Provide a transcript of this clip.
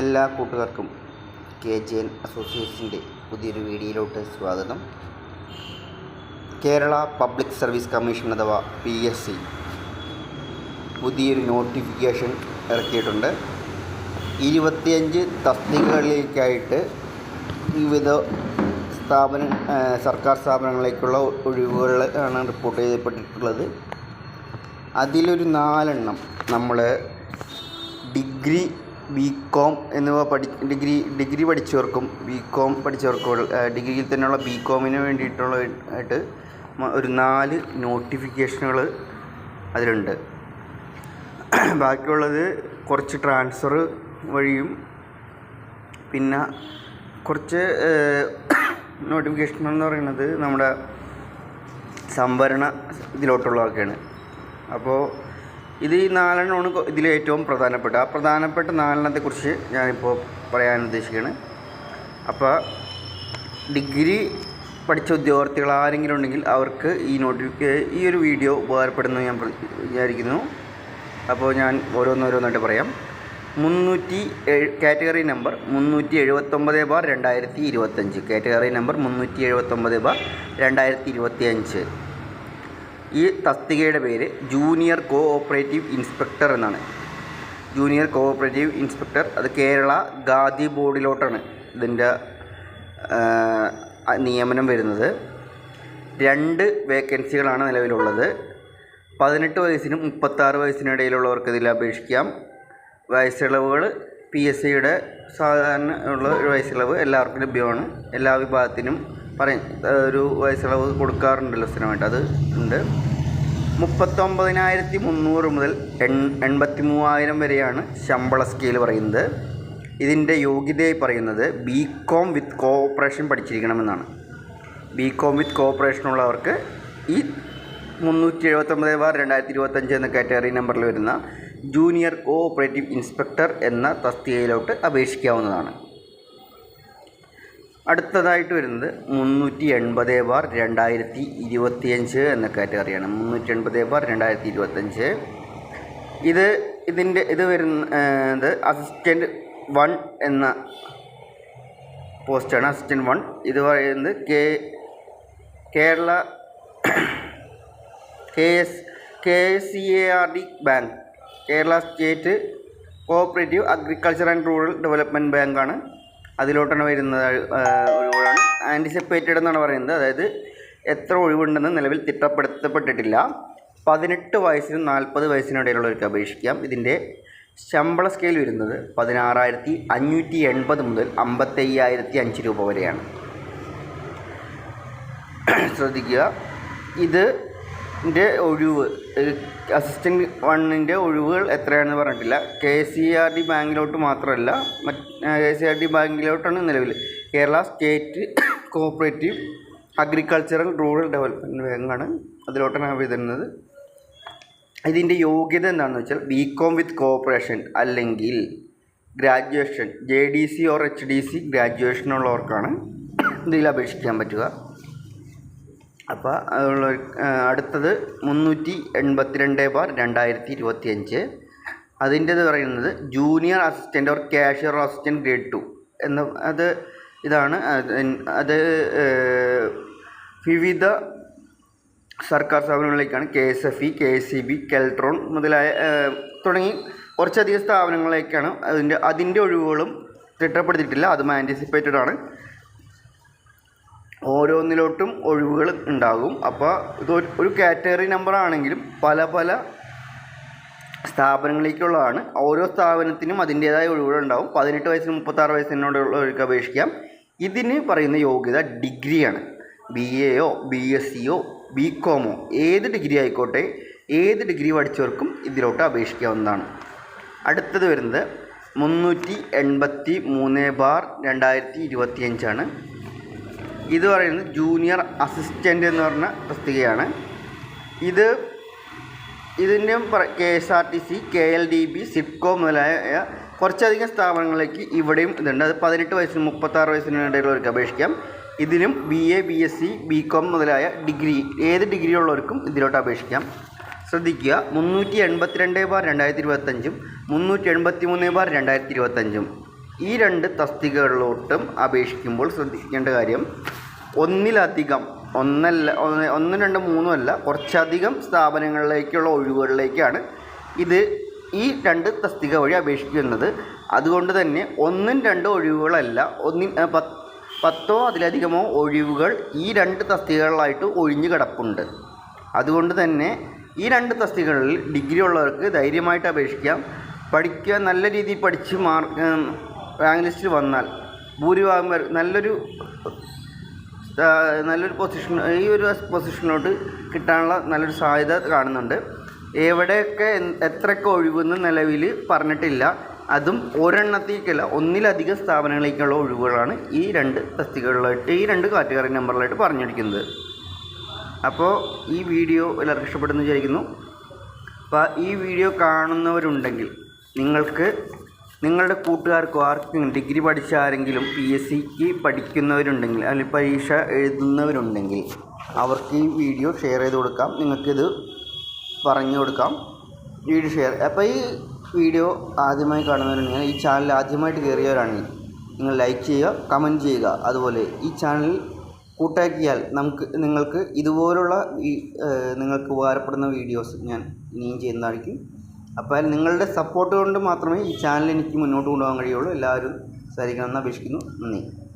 എല്ലാ കൂട്ടുകാർക്കും K J N അസോസിയേഷന്റെ പുതിയൊരു വീഡിയോയിലോട്ട് സ്വാഗതം. കേരള പബ്ലിക് സർവീസ് കമ്മീഷൻ അഥവാ പി എസ് സി പുതിയൊരു നോട്ടിഫിക്കേഷൻ ഇറക്കിയിട്ടുണ്ട്. ഇരുപത്തിയഞ്ച് തസ്തികകളിലേക്കായിട്ട് വിവിധ സ്ഥാപന സർക്കാർ സ്ഥാപനങ്ങളിലേക്കുള്ള ഒഴിവുകൾ ആണ് റിപ്പോർട്ട് ചെയ്യപ്പെട്ടിട്ടുള്ളത്. അതിലൊരു നാലെണ്ണം നമ്മൾ ഡിഗ്രി ബി കോം എന്നിവ പഠി ഡിഗ്രി ഡിഗ്രി പഠിച്ചവർക്കും ബി കോം പഠിച്ചവർക്കും ഡിഗ്രിയിൽ തന്നെയുള്ള ബി കോമിന് വേണ്ടിയിട്ടുള്ള ആയിട്ട് ഒരു നാല് നോട്ടിഫിക്കേഷനുകൾ അതിലുണ്ട്. ബാക്കിയുള്ളത് കുറച്ച് ട്രാൻസ്ഫർ വഴിയും പിന്നെ കുറച്ച് നോട്ടിഫിക്കേഷൻ എന്ന് പറയുന്നത് നമ്മുടെ സംവരണ ഇതിലോട്ടുള്ളതൊക്കെയാണ്. അപ്പോൾ ഇത് ഈ നാലെണ്ണമാണ് ഇതിൽ ഏറ്റവും പ്രധാനപ്പെട്ട. ആ പ്രധാനപ്പെട്ട നാലെണ്ണത്തെക്കുറിച്ച് ഞാനിപ്പോൾ പറയാൻ ഉദ്ദേശിക്കുകയാണ് അപ്പോൾ ഡിഗ്രി പഠിച്ച ഉദ്യോഗാർത്ഥികൾ ആരെങ്കിലും ഉണ്ടെങ്കിൽ അവർക്ക് ഈ നോട്ടിഫിക്കേ ഈ ഒരു വീഡിയോ ഉപകാരപ്പെടുന്നു ഞാൻ വിചാരിക്കുന്നു. അപ്പോൾ ഞാൻ ഓരോന്നോരോന്നായിട്ട് പറയാം. മുന്നൂറ്റി കാറ്റഗറി നമ്പർ മുന്നൂറ്റി എഴുപത്തൊമ്പത് ബാർ രണ്ടായിരത്തി ഇരുപത്തഞ്ച്. കാറ്റഗറി നമ്പർ മുന്നൂറ്റി എഴുപത്തൊമ്പത് ബാർ രണ്ടായിരത്തി ഇരുപത്തി അഞ്ച് ഈ തസ്തികയുടെ പേര് ജൂനിയർ കോ ഓപ്പറേറ്റീവ് ഇൻസ്പെക്ടർ എന്നാണ്. ജൂനിയർ കോ ഓപ്പറേറ്റീവ് ഇൻസ്പെക്ടർ അത് കേരള ഖാദി ബോർഡിലോട്ടാണ് ഇതിന്റെ നിയമനം വരുന്നത്. രണ്ട് വേക്കൻസികളാണ് നിലവിലുള്ളത്. പതിനെട്ട് വയസ്സിനും മുപ്പത്താറ് വയസ്സിനിടയിലുള്ളവർക്ക് ഇതിൽ അപേക്ഷിക്കാം. വയസ്സിളവുകൾ പി എസ് സിയുടെ സാധാരണ ഉള്ള വയസ്സിളവ് എല്ലാവർക്കും ലഭ്യമാണ്. എല്ലാ വിഭാഗത്തിനും പറയും. ഒരു വയസ്സിളവ് കൊടുക്കാറുണ്ടല്ലോ സ്ഥിരമായിട്ട്. അത് ഉണ്ട്. മുപ്പത്തൊമ്പതിനായിരത്തി മുന്നൂറ് മുതൽ എൺ എൺപത്തി മൂവായിരം വരെയാണ് ശമ്പള സ്കെയിൽ പറയുന്നത്. ഇതിന്റെ യോഗ്യതയായി പറയുന്നത് ബി കോം വിത്ത് കോഓപ്പറേഷൻ പഠിച്ചിരിക്കണമെന്നാണ്. ബി കോം വിത്ത് കോഓപ്പറേഷൻ ഉള്ളവർക്ക് ഈ മുന്നൂറ്റി എഴുപത്തൊമ്പത് ബാർ രണ്ടായിരത്തി ഇരുപത്തഞ്ച് എന്ന കാറ്റഗറി നമ്പറിൽ വരുന്ന ജൂനിയർ കോഓപ്പറേറ്റീവ് ഇൻസ്പെക്ടർ എന്ന തസ്തികയിലോട്ട് അപേക്ഷിക്കാവുന്നതാണ്. അടുത്തതായിട്ട് വരുന്നത് മുന്നൂറ്റി എൺപത് ബാർ രണ്ടായിരത്തി ഇരുപത്തിയഞ്ച് എന്ന കാറ്റഗറിയാണ്. മുന്നൂറ്റി എൺപത് ബാർ രണ്ടായിരത്തി ഇരുപത്തഞ്ച് ഇത് ഇതിന്റെ ഇത് വരുന്നത് അസിസ്റ്റന്റ് വൺ എന്ന പോസ്റ്റാണ്. Assistant one. ഇത് പറയുന്നത് K Kerala K S K S C A R D bank. Kerala state cooperative agriculture and rural development ബാങ്കാണ്. അതിലോട്ടാണ് വരുന്നത് ഒഴിവുകളാണ് ആന്റിസിപ്പേറ്റഡ് എന്നാണ് പറയുന്നത്. അതായത് എത്ര ഒഴിവുണ്ടെന്ന് നിലവിൽ തിട്ടപ്പെടുത്തപ്പെട്ടിട്ടില്ല. പതിനെട്ട് വയസ്സിനും നാൽപ്പത് വയസ്സിനിടയിലുള്ളവർക്ക് അപേക്ഷിക്കാം. ഇതിന്റെ ശമ്പള സ്കെയിൽ വരുന്നത് പതിനാറായിരത്തി അഞ്ഞൂറ്റി എൺപത് മുതൽ അമ്പത്തയ്യായിരത്തി അഞ്ച് രൂപ വരെയാണ്. ശ്രദ്ധിക്കുക. ഇത് ന്റെ ഒഴിവ് അസിസ്റ്റന്റ് വണ്ണിന്റെ ഒഴിവുകൾ എത്രയാണെന്ന് പറഞ്ഞിട്ടില്ല. കെ സി ആർ ഡി ബാങ്കിലോട്ട് മാത്രമല്ല കെ സി ആർ ഡി ബാങ്കിലോട്ടാണ് നിലവിൽ. Kerala state cooperative agricultural rural development ബാങ്കാണ് അതിലോട്ടാണ് വരുന്നത്. ഇതിന്റെ യോഗ്യത എന്താണെന്ന് വെച്ചാൽ ബി കോം വിത്ത് കോഓപ്പറേഷൻ അല്ലെങ്കിൽ graduation J D C or H D C ഗ്രാജുവേഷനുള്ളവർക്കാണ് ഇതിൽ അപേക്ഷിക്കാൻ പറ്റുക. അപ്പോൾ അതുള്ള അടുത്തത് മുന്നൂറ്റി എൺപത്തി രണ്ട് ബാർ രണ്ടായിരത്തി ഇരുപത്തി അഞ്ച് അതിന്റെത് പറയുന്നത് junior assistant or cashier assistant grade two എന്ന അത് ഇതാണ്. അത് വിവിധ സർക്കാർ സ്ഥാപനങ്ങളിലേക്കാണ് K S F E K S C B Keltron മുതലായ തുടങ്ങി കുറച്ചധികം സ്ഥാപനങ്ങളിലേക്കാണ് അതിന്റെ അതിന്റെ ഒഴിവുകളും തിട്ടപ്പെടുത്തിയിട്ടില്ല. അതും ആന്റിസിപ്പേറ്റഡ് ആണ്. ഓരോന്നിലോട്ടും ഒഴിവുകൾ ഉണ്ടാകും. അപ്പോൾ ഇത് ഒരു- കാറ്റഗറി നമ്പർ ആണെങ്കിലും പല പല സ്ഥാപനങ്ങളിലേക്കുള്ളതാണ്. ഓരോ സ്ഥാപനത്തിനും അതിന്റേതായ ഒഴിവുകൾ ഉണ്ടാവും പതിനെട്ട് വയസ്സിന് മുപ്പത്താറ് വയസ്സിനോടുള്ളവർക്ക് അപേക്ഷിക്കാം. ഇതിന് പറയുന്ന യോഗ്യത ഡിഗ്രിയാണ്. ബി എയോ ബി എസ് സിയോ ബി കോമോ ഏത് ഡിഗ്രി ആയിക്കോട്ടെ ഏത് ഡിഗ്രി പഠിച്ചവർക്കും ഇതിലോട്ട് അപേക്ഷിക്കാവുന്നതാണ്. അടുത്തത് വരുന്നത് മുന്നൂറ്റി എൺപത്തി മൂന്ന് ബാർ രണ്ടായിരത്തി ഇരുപത്തി അഞ്ചാണ് ഇത് പറയുന്നത് ജൂനിയർ അസിസ്റ്റന്റ് എന്ന് പറഞ്ഞ തസ്തികയാണ് ഇത് ഇതിന്റെ K S R T C K L D B Sipco മുതലായ കുറച്ചധികം സ്ഥാപനങ്ങളിലേക്ക് ഇവിടെയും ഇതുണ്ട്. അത് പതിനെട്ട് വയസ്സിന് മുപ്പത്താറ് വയസ്സിന് ഇടയിലുള്ളവർക്ക് അപേക്ഷിക്കാം. ഇതിനും B A B S C B com മുതലായ ഡിഗ്രി ഏത് ഡിഗ്രി ഉള്ളവർക്കും ഇതിലോട്ട് അപേക്ഷിക്കാം. ശ്രദ്ധിക്കുക മുന്നൂറ്റി എൺപത്തിരണ്ട് ബാർ രണ്ടായിരത്തി ഇരുപത്തഞ്ചും മുന്നൂറ്റി എൺപത്തി മൂന്ന് ബാർ രണ്ടായിരത്തി ഇരുപത്തഞ്ചും ഈ രണ്ട് തസ്തികകളിലോട്ടും അപേക്ഷിക്കുമ്പോൾ ശ്രദ്ധിക്കേണ്ട കാര്യം ഒന്നിലധികം ഒന്നല്ല ഒന്ന് രണ്ട് മൂന്നും അല്ല കുറച്ചധികം സ്ഥാപനങ്ങളിലേക്കുള്ള ഒഴിവുകളിലേക്കാണ് ഇത് ഈ രണ്ട് തസ്തിക വഴി അപേക്ഷിക്കുന്നത്. അതുകൊണ്ട് തന്നെ ഒന്നും രണ്ടോ ഒഴിവുകളല്ല ഒന്നി പത്തോ അതിലധികമോ ഒഴിവുകൾ ഈ രണ്ട് തസ്തികകളിലായിട്ട് ഒഴിഞ്ഞു കിടപ്പുണ്ട്. അതുകൊണ്ട് തന്നെ ഈ രണ്ട് തസ്തികകളിൽ ഡിഗ്രി ഉള്ളവർക്ക് ധൈര്യമായിട്ട് അപേക്ഷിക്കാം. പഠിക്കുക നല്ല രീതിയിൽ പഠിച്ച് മാർക്ക് റാങ്ക് ലിസ്റ്റിൽ വന്നാൽ ഭൂരിഭാഗം നല്ലൊരു നല്ലൊരു പൊസിഷൻ ഈ ഒരു പൊസിഷനിലോട്ട് കിട്ടാനുള്ള നല്ലൊരു സാധ്യത കാണുന്നുണ്ട്. എവിടെയൊക്കെ എത്രയൊക്കെ ഒഴിവെന്ന് നിലവിൽ പറഞ്ഞിട്ടില്ല. അതും ഒരെണ്ണത്തേക്കല്ല ഒന്നിലധികം സ്ഥാപനങ്ങളിലേക്കുള്ള ഒഴിവുകളാണ് ഈ രണ്ട് തസ്തികകളിലായിട്ട് ഈ രണ്ട് കാറ്റഗറി നമ്പറിലായിട്ട് പറഞ്ഞിരിക്കുന്നത്. അപ്പോൾ ഈ വീഡിയോ എല്ലാവർക്കും ഇഷ്ടപ്പെടുന്നു വിചാരിക്കുന്നു. അപ്പോൾ ഈ വീഡിയോ കാണുന്നവരുണ്ടെങ്കിൽ നിങ്ങൾക്ക് നിങ്ങളുടെ കൂട്ടുകാർക്കോ ആർക്കും ഡിഗ്രി പഠിച്ച ആരെങ്കിലും പി എസ് സിക്ക് പഠിക്കുന്നവരുണ്ടെങ്കിൽ അല്ലെങ്കിൽ പരീക്ഷ എഴുതുന്നവരുണ്ടെങ്കിൽ അവർക്ക് ഈ വീഡിയോ ഷെയർ ചെയ്ത് കൊടുക്കാം. നിങ്ങൾക്കിത് പറഞ്ഞു കൊടുക്കാം. വീഡിയോ ഷെയർ അപ്പോൾ ഈ വീഡിയോ ആദ്യമായി കാണുന്നവരുണ്ടെങ്കിൽ ഈ ചാനൽ ആദ്യമായിട്ട് കയറിയവരാണെങ്കിൽ നിങ്ങൾ ലൈക്ക് ചെയ്യുക കമന്റ് ചെയ്യുക. അതുപോലെ ഈ ചാനൽ കൂട്ടാക്കിയാൽ നമുക്ക് നിങ്ങൾക്ക് ഇതുപോലുള്ള നിങ്ങൾക്ക് ഉപകാരപ്പെടുന്ന വീഡിയോസ് ഞാൻ ഇനിയും ചെയ്യുന്നതായിരിക്കും. അപ്പോൾ നിങ്ങളുടെ സപ്പോർട്ട് കൊണ്ട് മാത്രമേ ഈ ചാനൽ എനിക്ക് മുന്നോട്ട് കൊണ്ടുപോകാൻ കഴിയുള്ളൂ. എല്ലാവരും സഹകരിക്കണമെന്ന് അപേക്ഷിക്കുന്നു. നന്ദി.